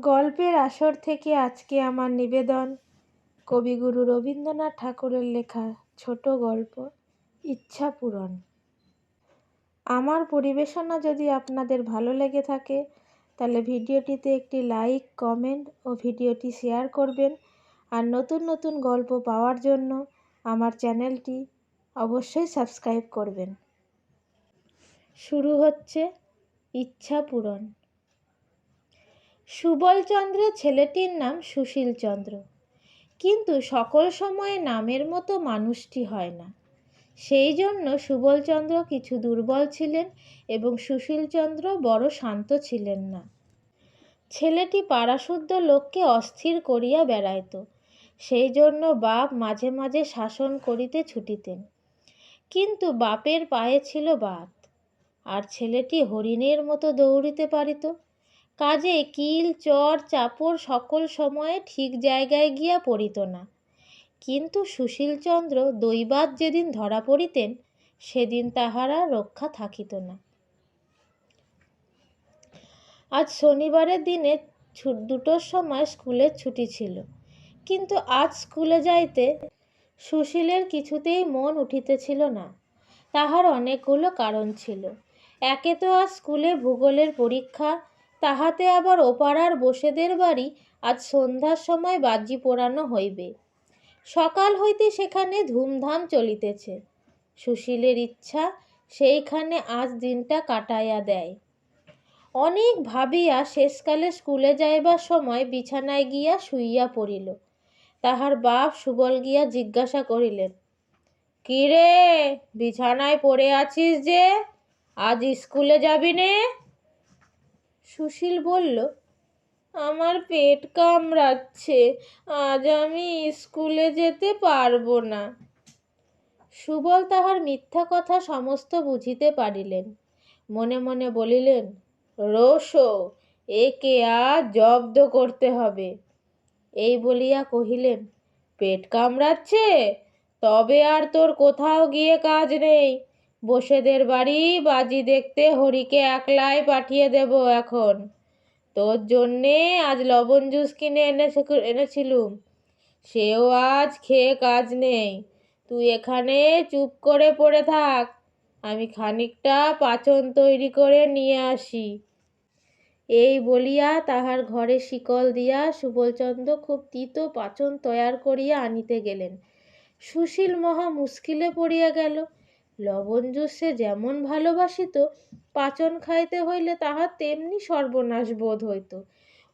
গল্পের আসর থেকে আজকে আমার নিবেদন। কবিগুরু রবীন্দ্রনাথ ঠাকুরের লেখা ছোট গল্প, ইচ্ছা পূরণ। আমার পরিবেশনা যদি আপনাদের ভালো লেগে থাকে, তাহলে ভিডিওটিতে একটি লাইক, কমেন্ট ও ভিডিওটি শেয়ার করবেন। আর নতুন নতুন গল্প পাওয়ার জন্য আমার চ্যানেলটি অবশ্যই সাবস্ক্রাইব করবেন। শুরু হচ্ছে ইচ্ছা পূরণ। সুবলচন্দ্রের ছেলেটির নাম সুশীলচন্দ্র। কিন্তু সকল সময়ে নামের মতো মানুষটি হয় না। সেই জন্য সুবলচন্দ্র কিছু দুর্বল ছিলেন এবং সুশীলচন্দ্র বড় শান্ত ছিলেন না। ছেলেটি পাড়াশুদ্ধ লোককে অস্থির করিয়া বেড়াইত। সেই জন্য বাপ মাঝে মাঝে শাসন করিতে ছুটিতেন। কিন্তু বাপের পায়ে ছিল বাত। আর ছেলেটি হরিণের মতো দৌড়িতে পারিত। কাজে কিল, চর, চাপড় সকল সময়ে ঠিক জায়গায় গিয়া পড়িত না। কিন্তু সুশীলচন্দ্র দৈবাত যেদিন ধরা পড়িতেন, সেদিন তাহারা রক্ষা থাকিত না। আজ শনিবারের দিনে দুটোর সময় স্কুলের ছুটি ছিল। কিন্তু আজ স্কুলে যাইতে সুশীলের কিছুতেই মন উঠিতেছিল না। তাহার অনেকগুলো কারণ ছিল। একে তো আজ স্কুলে ভূগোলের পরীক্ষা তাহাতে আবার ওপাড়ার বসেদের বাড়ি আজ সন্ধ্যার সময় বাজি পোড়ানো হইবে। সকাল হইতে সেখানে ধুমধাম চলিতেছে। সুশীলের ইচ্ছা, সেইখানে আজ দিনটা কাটাইয়া দেয়। অনেক ভাবিয়া শেষকালে স্কুলে যাইবার সময় বিছানায় গিয়া শুইয়া পড়িল। তাহার বাপ সুবল গিয়া জিজ্ঞাসা করিলেন, কি রে, বিছানায় পড়ে আছিস যে? আজ স্কুলে যাবি নে? সুশীল বলল, আমার পেট কামড়াচ্ছে, আজ আমি স্কুলে যেতে পারব না। সুবল তাহার মিথ্যা কথা সমস্ত বুঝিতে পারিলেন। মনে মনে বলিলেন রোশো একে আজ জব্দ করতে হবে। এই বলিয়া কহিলেন, পেট কামড়াচ্ছে? তবে আর তোর কোথাও গিয়ে কাজ নেই। বসেদের বাড়ি বাজি দেখতে হরিকে একলাই পাঠিয়ে দেব এখন। তোর জন্যে আজ লবণ জুস কিনে এনেছে এনেছিলুম। সেও আজ খেয়ে কাজ নেই। তুই এখানে চুপ করে পড়ে থাক। আমি খানিকটা পাচন তৈরি করে নিয়ে আসি। এই বলিয়া তাহার ঘরে শিকল দিয়া সুবলচন্দ্র খুব তিত পাচন তৈয়ার করিয়া আনিতে গেলেন। সুশীল মহা মুশকিলে পড়িয়া গেল। লবণ জুসে যেমন ভালোবাসিত পাচন খাইতে হইলে তাহার তেমনি সর্বনাশ বোধ হইত।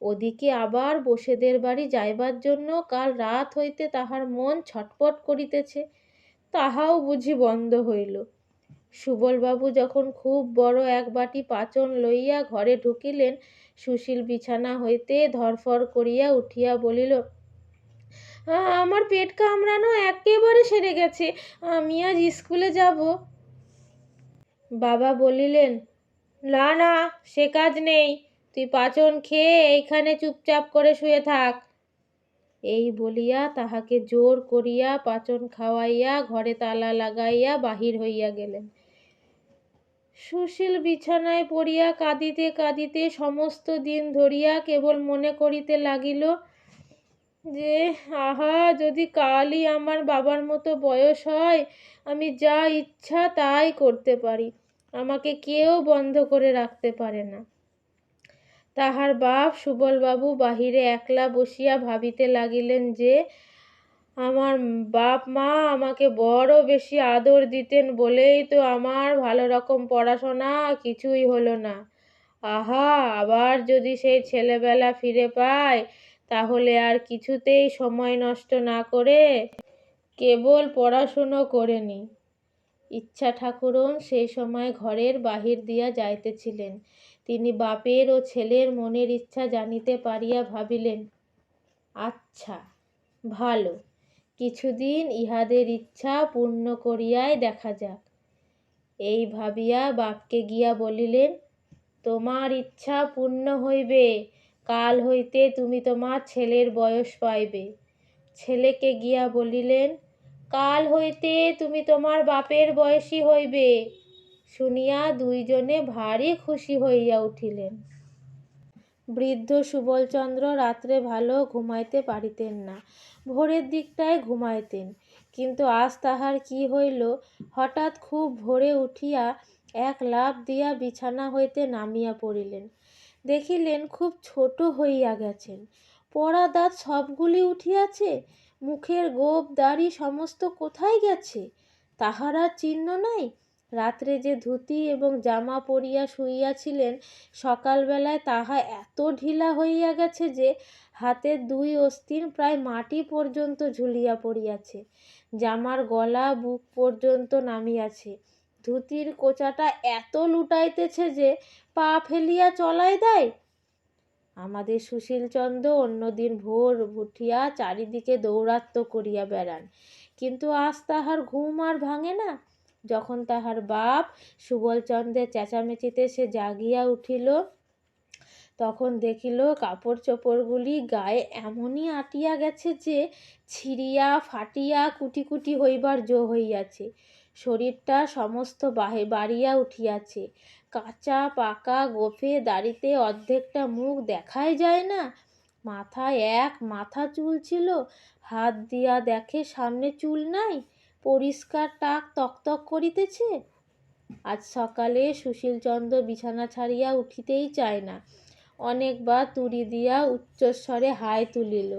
ওদিকে আবার বসেদের বাড়ি যাইবার জন্য কাল রাত হইতে তাহার মন ছটপট করিতেছে, তাহাও বুঝি বন্ধ হইল। সুবলবাবু যখন খুব বড় এক বাটি পাচন লইয়া ঘরে ঢুকিলেন, সুশীল বিছানা হইতে ধরফর করিয়া উঠিয়া বলিল আমার পেট কামড়ানো একেবারে সেরে গেছে। আমি আজ স্কুলে যাব। বাবা বলিলেন, না না, সে কাজ নেই। তুই পাচন খেয়ে এইখানে চুপচাপ করে শুয়ে থাক। এই বলিয়া তাহাকে জোর করিয়া পাচন খাওয়াইয়া, ঘরে তালা লাগাইয়া বাহির হইয়া গেলেন। সুশীল বিছানায় পড়িয়া কাঁদিতে কাঁদিতে সমস্ত দিন ধরিয়া কেবল মনে করিতে লাগিল যে, আহা, যদি কালই আমার বাবার মতো বয়স হয়, আমি যা ইচ্ছা তাই করতে পারি। আমাকে কেউ বন্ধ করে রাখতে পারে না। তাহার বাপ সুবলবাবু বাহিরে একলা বসিয়া ভাবিতে লাগিলেন যে, আমার বাপ মা আমাকে বড় বেশি আদর দিতেন বলেই তো আমার ভালো রকম পড়াশোনা কিছুই হলো না। আহা, আবার যদি সেই ছেলেবেলা ফিরে পায় তাহলে আর কিছুতেই সময় নষ্ট না করে কেবল পড়াশুনো করে নি। ইচ্ছা ঠাকুরন সেই সময় ঘরের বাহির দিয়া যাইতেছিলেন। তিনি বাপের ও ছেলের মনের ইচ্ছা জানিতে পারিয়া ভাবিলেন আচ্ছা ভালো, কিছুদিন ইহাদের ইচ্ছা পূর্ণ করিয়াই দেখা যাক। এই ভাবিয়া বাপকে গিয়া বলিলেন, তোমার ইচ্ছা পূর্ণ হইবে কাল হইতে তুমি তোমার ছেলের বয়স পাইবে। ছেলেকে গিয়া বলিলেন, কাল হইতে তুমি তোমার বাপের বয়সী হইবে। শুনিয়া দুইজনে ভারী খুশি হইয়া উঠিলেন। বৃদ্ধ সুবলচন্দ্র রাত্রে ভালো ঘুমাইতে পারিতেন না। ভোরের দিকটায় ঘুমাইতেন। কিন্তু আজ তাহার কি হইল, হঠাৎ খুব ভোরে উঠিয়া এক লাফ দিয়া বিছানা হইতে নামিয়া পড়িলেন। দেখিলেন খুব ছোট হইয়া গেছেন। পড়া দাঁত সবগুলি উঠিয়াছে, মুখের গোপ দাড়ি সমস্ত কোথায় গেছে? তাহার আর চিহ্ন নাই। রাত্রে যে ধুতি এবং জামা পরিয়া শুইয়াছিলেন, সকালবেলায় তাহা এত ঢিলা হইয়া গেছে যে হাতের দুই অস্থির প্রায় মাটি পর্যন্ত ঝুলিয়া পড়িয়াছে। জামার গলা বুক পর্যন্ত নামিয়াছে। ধুতির কোচাটা এত লুটাইতেছে যে পা ফেলিয়া চলাই দেয়। আমাদের সুশীলচন্দ্র অন্যদিন ভোর উঠিয়া চারিদিকে দৌরাত্ম করিয়া বেড়ান। কিন্তু আজ তাহার ঘুম আর ভাঙে না। যখন তাহার বাপ সুবলচন্দ্রের চেঁচামেচিতে সে জাগিয়া উঠিল, তখন দেখিল কাপড় চোপড়গুলি গায়ে এমনই আটিয়া গেছে যে ছিঁড়িয়া ফাটিয়া কুটি কুটি হইবার জো হইয়াছে। শরীরটা সমস্ত বাহে বাড়িয়া উঠিয়াছে। কাঁচা, পাকা, গোফে দাড়িতে অর্ধেকটা মুখ দেখাই যায় না। মাথায় এক মাথা চুল ছিল, হাত দিয়া দেখে সামনে চুল নাই, পরিষ্কার টাক তকতক করিতেছে। আজ সকালে সুশীলচন্দ্র বিছানা ছাড়িয়া উঠিতেই চায় না। অনেকবার তুড়ি দিয়া উচ্চস্বরে হাই তুলিল।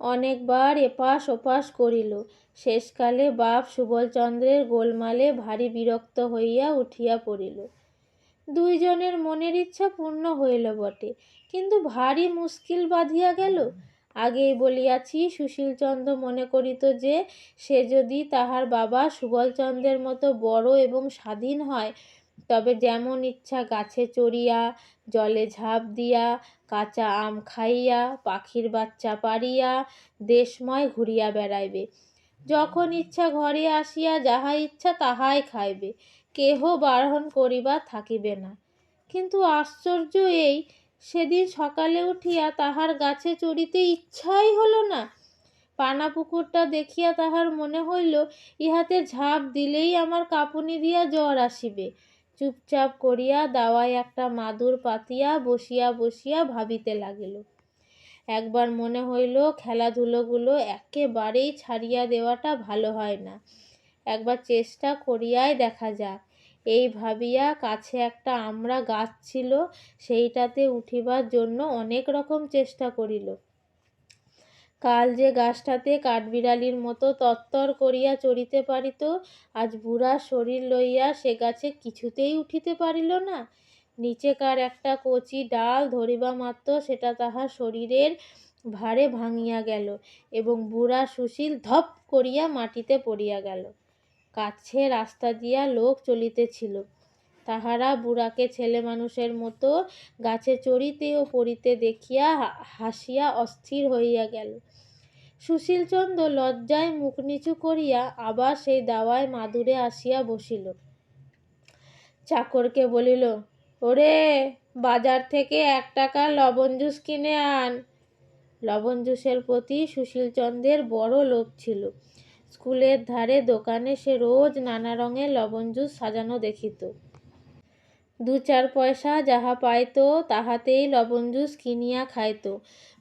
অনেকবার এপাশ ওপাশ করিল। শেষকালে বাপ সুবলচন্দ্রের গোলমালে ভারী বিরক্ত হইয়া উঠিয়া পড়িল। দুইজনের মনের ইচ্ছা পূর্ণ হইল বটে, কিন্তু ভারী মুশকিল বাঁধিয়া গেল। আগেই বলিয়াছি, সুশীলচন্দ্র মনে করিত যে, সে যদি তাহার বাবা সুবলচন্দ্রের মতো বড় এবং স্বাধীন হয়, তবে যেমন ইচ্ছা গাছে চড়িয়া, জলে ঝাঁপ দিয়া, কাঁচা আম খাইয়া, পাখির বাচ্চা পারিয়া দেশময় ঘুরিয়া বেড়াইবে। যখন ইচ্ছা ঘরে আসিয়া যাহা ইচ্ছা তাহাই খাইবে, কেহ বারণ করিবা থাকিবে না। কিন্তু আশ্চর্য এই, সেদিন সকালে উঠিয়া তাহার গাছে চড়িতে ইচ্ছাই হলো না। পানা পুকুরটা দেখিয়া তাহার মনে হইল, ইহাতে ঝাঁপ দিলেই আমার কাঁপুনি দিয়া জ্বর আসিবে। চুপচাপ করিয়া দাওয়ায় একটা মাদুর পাতিয়া বসিয়া বসিয়া ভাবিতে লাগিল। একবার মনে হইল খেলাধুলোগুলো একেবারেই ছাড়িয়া দেওয়াটা ভালো হয় না। একবার চেষ্টা করিয়াই দেখা যাক। এই ভাবিয়া কাছে একটা আমড়া গাছ ছিল, সেইটাতে উঠিবার জন্য অনেক রকম চেষ্টা করিল। কাল যে গাছটাতে কাঠবিড়ালির মতো তত্তর করিয়া চড়িতে পারিত, আজ বুড়া শরীর লইয়া সে গাছে কিছুতেই উঠিতে পারিল না। নিচেকার একটা কচি ডাল ধরিবা মাত্র সেটা তাহার শরীরের ভারে ভাঙিয়া গেল এবং বুড়া সুশীল ধপ করিয়া মাটিতে পড়িয়া গেল। কাছে রাস্তা দিয়া লোক চলিতেছিল। তাহারা বুড়াকে ছেলে মানুষের মতো গাছে চড়িতে ও পড়িতে দেখিয়া হাসিয়া অস্থির হইয়া গেল। সুশীলচন্দ্র লজ্জায় মুখ নিচু করিয়া আবার সেই দাওয়ায় মাদুরে আসিয়া বসিল। চাকরকে বলিল ওরে, বাজার থেকে এক টাকা লবণ জুস কিনে আন। লবণ জুসের প্রতি সুশীলচন্দ্রের বড় লোভ ছিল। স্কুলের ধারে দোকানে সে রোজ নানা রঙের লবণ জুস সাজানো দেখিত। দু চার পয়সা যাহা পাইত, তাহাতেই লবণ জুস কিনিয়া খাইত।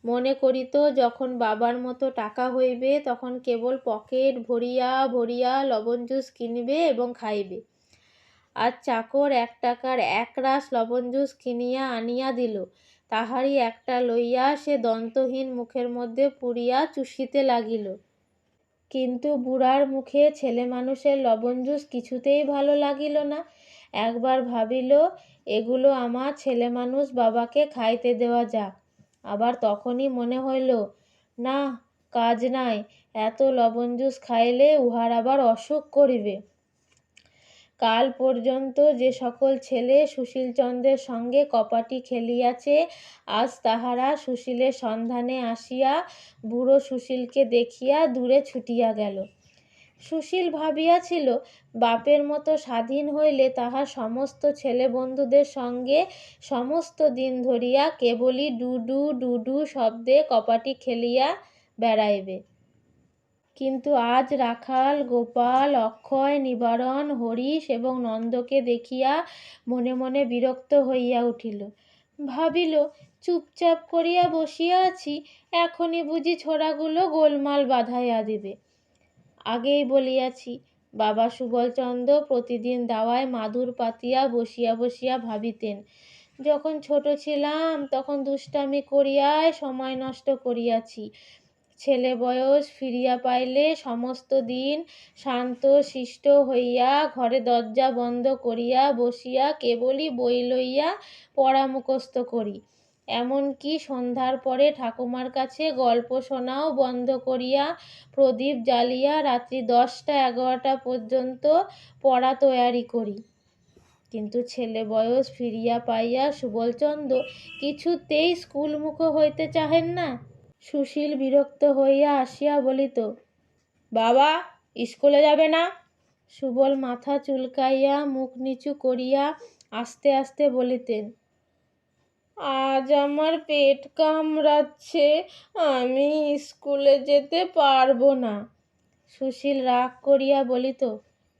মনে করিত, যখন বাবার মতো টাকা হইবে, তখন কেবল পকেট ভরিয়া ভরিয়া লবণ জুস কিনবে এবং খাইবে। আর চাকর এক টাকার এক রাস লবণ জুস কিনিয়া আনিয়া দিল। তাহারই একটা লইয়া সে দন্তহীন মুখের মধ্যে পুরিয়া চুষিতে লাগিল। কিন্তু বুড়ার মুখে ছেলে মানুষের লবণ জুস কিছুতেই ভালো লাগিল না। একবার ভাবিল, এগুলো আমার ছেলে মানুষ বাবাকে খাইতে দেওয়া যাক। আবার তখনই মনে হইল, না, কাজ নাই, এত লবণ জুস খাইলে উহার আবার অসুখ করিবে। কাল পর্যন্ত যে সকল ছেলে সুশীলচন্দ্রের সঙ্গে কপাটি খেলিয়াছে, আজ তাহারা সুশীলের সন্ধানে আসিয়া বুড়ো সুশীলকে দেখিয়া দূরে ছুটিয়া গেল। সুশীল ভাবিয়াছিল, বাপের মতো স্বাধীন হইলে তাহার সমস্ত ছেলে বন্ধুদের সঙ্গে সমস্ত দিন ধরিয়া কেবলই ডুডু ডুডু শব্দে কপাটি খেলিয়া বেড়াইবে। কিন্তু আজ রাখাল, গোপাল, অক্ষয়, নিবারণ, হরিশ এবং নন্দকে দেখিয়া মনে মনে বিরক্ত হইয়া উঠিল। ভাবিল, চুপচাপ করিয়া বসিয়া আছি, এখনই বুঝি ছোড়াগুলো গোলমাল বাধাইয়া দিবে। আগেই বলিয়াছি, বাবা সুবলচন্দ্র প্রতিদিন দাওয়ায় মাদুর পাতিয়া বসিয়া বসিয়া ভাবিতেন। যখন ছোট ছিলাম, তখন দুষ্টামি করিয়াই সময় নষ্ট করিয়াছি। ছেলে বয়স ফিরিয়া পাইলে সমস্ত দিন শান্ত শিষ্ট হইয়া ঘরে দরজা বন্ধ করিয়া বসিয়া কেবলই বই লইয়া পড়া মুখস্থ করি। এমনকি সন্ধ্যার পরে ঠাকুমার কাছে গল্প শোনাও বন্ধ করিয়া প্রদীপ জ্বালিয়া রাত্রি দশটা এগারোটা পর্যন্ত পড়া তৈয়ারি করি। কিন্তু ছেলে বয়স ফিরিয়া পাইয়া সুবলচন্দ্র কিছুতেই স্কুলমুখ হইতে চাহেন না। সুশীল বিরক্ত হইয়া আসিয়া বলিত, বাবা, স্কুলে যাবে না? সুবল মাথা চুলকাইয়া মুখ নিচু করিয়া আস্তে আস্তে বলিতেন, আজ আমার পেট কামড়াচ্ছে, আমি স্কুলে যেতে পারব না। সুশীল রাগ করিয়া বলিত,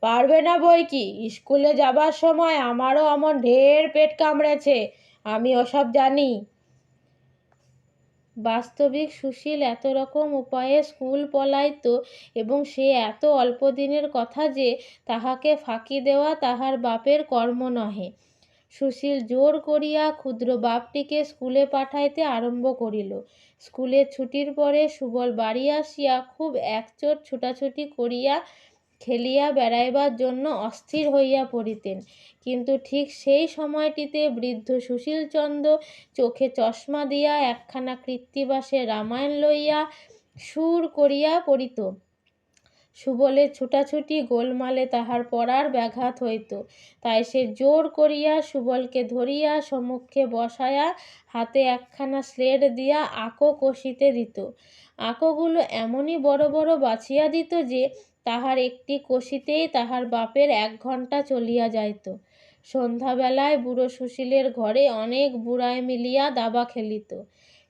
পারবে না বই কি? স্কুলে যাবার সময় আমারও অমন ঢের পেট কামড়েছে, আমি ওসব জানি। বাস্তবিক সুশীল এত রকম উপায়ে স্কুল পলাইত এবং সে এত অল্প দিনের কথা যে তাহাকে ফাঁকি দেওয়া তাহার বাপের কর্ম নহে। সুশীল জোর করিয়া ক্ষুদ্র বাপটিকে স্কুলে পাঠাইতে আরম্ভ করিল। স্কুলের ছুটির পরে সুবল বাড়ি আসিয়া খুব একচোট ছুটাছুটি করিয়া খেলিয়া বেড়াইবার জন্য অস্থির হইয়া পড়িতেন। কিন্তু ঠিক সেই সময়টিতে বৃদ্ধ সুশীলচন্দ্র চোখে চশমা দিয়া একখানা কৃত্তিবাসে রামায়ণ লইয়া সুর করিয়া পড়িত। সুবলের ছুটাছুটি গোলমালে তাহার পড়ার ব্যাঘাত হইত। তাই সে জোর করিয়া সুবলকে ধরিয়া সম্মুখে বসায়া হাতে একখানা স্লেট দিয়া আঁকো কষিতে দিত। আঁকোগুলো এমনই বড় বড় বাছিয়া দিত যে তাহার একটি কষিতেই তাহার বাপের এক ঘণ্টা চলিয়া যাইত। সন্ধ্যাবেলায় বুড়ো সুশীলের ঘরে অনেক বুড়ায় মিলিয়া দাবা খেলিত।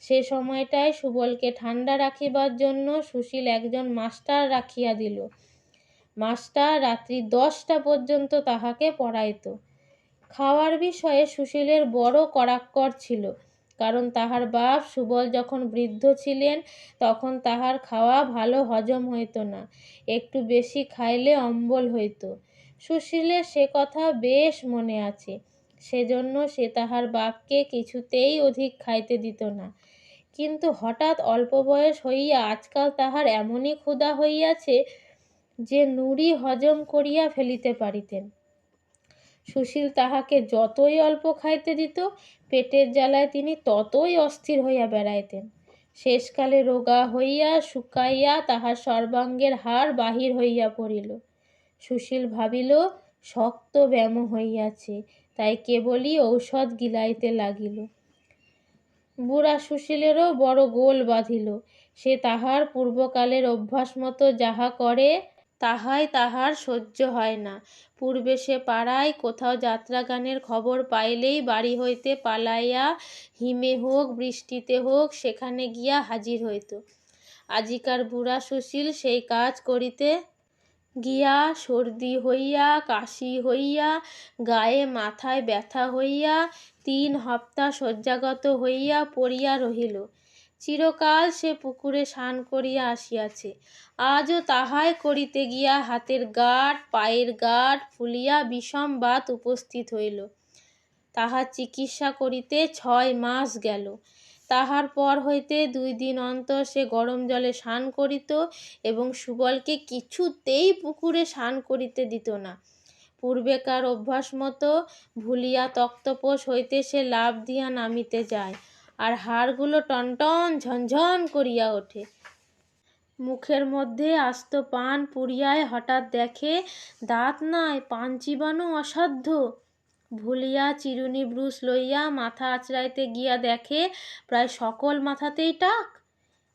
সে সময়টায় সুবলকে ঠান্ডা রাখিবার জন্য সুশীল একজন মাস্টার রাখিয়া দিল। মাস্টার রাত্রি দশটা পর্যন্ত তাহাকে পড়াইত। খাওয়ার বিষয়ে সুশীলের বড় কড়াক্কর ছিল। কারণ তাহার বাপ সুবল যখন বৃদ্ধ ছিলেন, তখন তাহার খাওয়া ভালো হজম হইত না। একটু বেশি খাইলে অম্বল হইত। সুশীলের সে কথা বেশ মনে আছে। সেজন্য সে তাহার বাপকে কিছুতেই অধিক খাইতে দিত না। কিন্তু হঠাৎ অল্প বয়স হইয়া আজকাল তাহার এমনই ক্ষুধা হইয়াছে যে নুড়ি হজম করিয়া ফেলিতে পারিতেন। সুশীল তাহাকে যতই অল্প খাইতে দিত, পেটের জ্বালায় তিনি ততই অস্থির হইয়া বেড়াইতেন। শেষকালে রোগা হইয়া শুকাইয়া তাহার সর্বাঙ্গের হাড় বাহির হইয়া পড়িল। সুশীল ভাবিল, শক্ত ব্যাম হইয়াছে, তাই কেবলই ঔষধ গিলাইতে লাগিল। বুড়া সুশীলেরও বড় গোল বাঁধিল। সে তাহার পূর্বকালের অভ্যাস মতো যাহা করে, তাহাই তাহার সহ্য হয় না। পূর্বে সে পাড়ায় কোথাও যাত্রাগানের খবর পাইলেই বাড়ি হইতে পালাইয়া হিমে হোক, বৃষ্টিতে হোক, সেখানে গিয়া হাজির হইত। আজিকার বুড়া সুশীল সেই কাজ করিতে গিয়া সর্দি হইয়া, কাশি হইয়া, গায়ে মাথায় ব্যথা হইয়া, তিন হপ্তা শয্যাগত হইয়া পড়িয়া রহিল। চিরকাল সে পুকুরে স্নান করিয়া আসিয়াছে। আজও তাহাই করিতে গিয়া হাতের গাঁট পায়ের গাঁট ফুলিয়া বিষম বাত উপস্থিত হইল। তাহার চিকিৎসা করিতে ছয় মাস গেল। তাহার পর হইতে দুই দিন অন্তর সে গরম জলে স্নান করিত এবং সুবলকে কিছুতেই পুকুরে স্নান করিতে দিত না। পূর্বেকার অভ্যাস মতো ভুলিয়া তক্তপোষ হইতে সে লাভ দিয়া নামিতে যায়। আর হাড়গুলো টনটন ঝনঝন করিয়া ওঠে। মুখের মধ্যে আস্ত পান পুড়িয়ায় হঠাৎ দেখে, দাঁত নাই, পান চিবানো অসাধ্য। ভুলিয়া চিরুনি ব্রুশ লইয়া মাথা আচড়াইতে গিয়া দেখে, প্রায় সকল মাথাতেই টাক।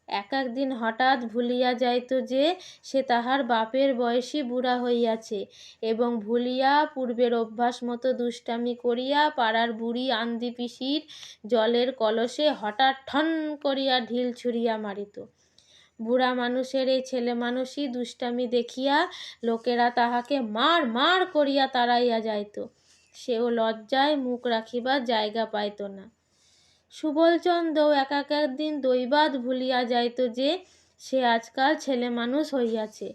এক একদিন হঠাৎ ভুলিয়া যাইত যে, সে তাহার বাপের বয়সী বুড়া হইয়াছে এবং ভুলিয়া পূর্বের অভ্যাস মতো দুষ্টামি করিয়া পাড়ার বুড়ি আন্দি পিসির জলের কলসে হঠাৎ ঠন করিয়া ঢিল ছুঁড়িয়া মারিত। বুড়া মানুষের এই ছেলে মানুষই দুষ্টামি দেখিয়া লোকেরা তাহাকে মার মার করিয়া তাড়াইয়া যাইত। সেও লজ্জায় মুখ রাখিবার জায়গা পাইত না। সুবলচন্দ্রও এক এক একদিন দৈবাত ভুলিয়া যাইত যে সে আজকাল ছেলে মানুষ হইয়াছে।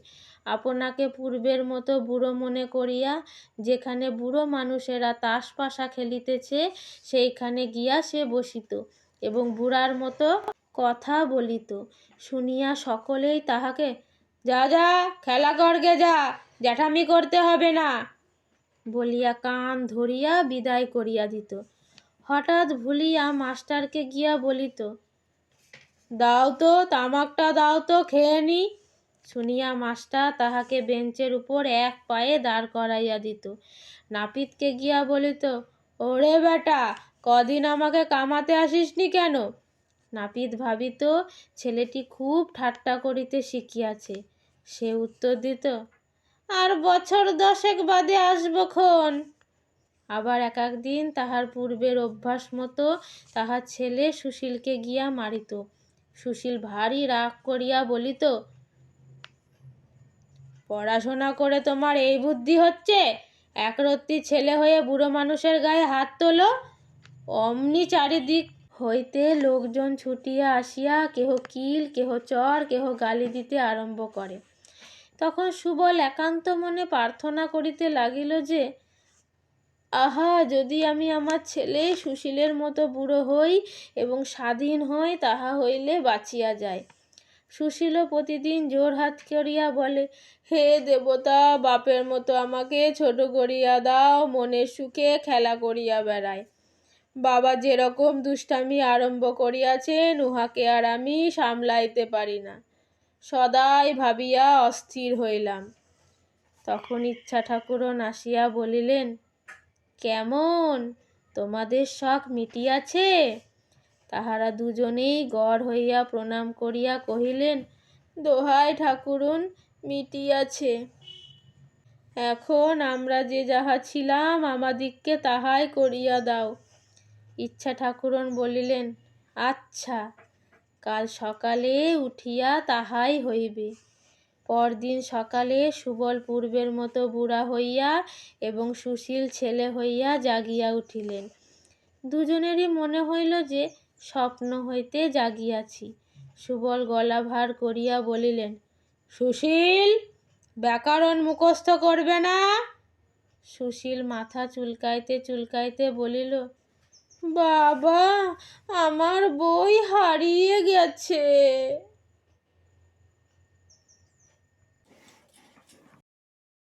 আপনাকে পূর্বের মতো বুড়ো মনে করিয়া যেখানে বুড়ো মানুষেরা তাস পাশা খেলিতেছে, সেইখানে গিয়া সে বসিত এবং বুড়ার মতো কথা বলিত। শুনিয়া সকলেই তাহাকে, যা যা, খেলা করগে যা, জ্যাঠামি করতে হবে না বলিয়া কান ধরিয়া বিদায় করিয়া দিত। হঠাৎ ভুলিয়া মাস্টারকে গিয়া বলিত, দাও তো, তামাকটা দাও তো, খেয়ে নি। শুনিয়া মাস্টার তাহাকে বেঞ্চের উপর এক পায়ে দাঁড় করাইয়া দিত। নাপিতকে গিয়া বলিত, ওরে বেটা, কদিন আমাকে কামাতে আসিসনি কেন? নাপিত ভাবিত, ছেলেটি খুব ঠাট্টা করিতে শিখিয়াছে। সে উত্তর দিত, আর বছর দশেক বাদে আসব খন। আবার এক একদিন তাহার পূর্বের অভ্যাস মতো তাহার ছেলে সুশীলকে গিয়া মারিত। সুশীল ভারী রাগ করিয়া বলিত, পড়াশোনা করে তোমার এই বুদ্ধি হচ্ছে? একরত্তি ছেলে হয়ে বুড়ো মানুষের গায়ে হাত তোলো। অমনি চারিদিক হইতে লোকজন ছুটিয়া আসিয়া কেহ কিল, কেহ চর, কেহ গালি দিতে আরম্ভ করে। তখন সুবল একান্ত মনে প্রার্থনা করিতে লাগিল যে আহা, যদি আমি আমার ছেলে সুশীলের মতো বুড়ো হই এবং স্বাধীন হই, তাহা হইলে বাঁচিয়া যায় সুশীলও প্রতিদিন জোর হাত করিয়া বলে, হে দেবতা, বাপের মতো আমাকে ছোট করিয়া দাও মনের সুখে খেলা করিয়া বেড়ায় বাবা যেরকম দুষ্টামি আরম্ভ করিয়াছেন, উহাকে আর আমি সামলাইতে পারি না। সদাই ভাবিয়া অস্থির হইলাম। তখন ইচ্ছা ঠাকুরন আসিয়া বলিলেন কেমন? তোমাদের শখ মিটিয়াছে তাহারা দুজনেই গড় হইয়া প্রণাম করিয়া কহিলেন, দোহাই ঠাকুরুন মিটিয়াছে এখন আমরা যে যাহা ছিলাম আমাদিগকে তাহাই করিয়া দাও। ইচ্ছা ঠাকুরন বলিলেন আচ্ছা কাল সকালে উঠিয়া তাহাই হইবে। পরদিন সকালে সুবল পূর্বের মতো বুড়া হইয়া এবং সুশীল ছেলে হইয়া জাগিয়া উঠিলেন। দুজনেরই মনে হইল যে স্বপ্ন হইতে জাগিয়াছি। সুবল গলা ভার করিয়া বলিলেন, সুশীল, ব্যাকরণ মুখস্থ করবে না? সুশীল মাথা চুলকাইতে চুলকাইতে বলিল, বাবা, আমার বই হারিয়ে গেছে।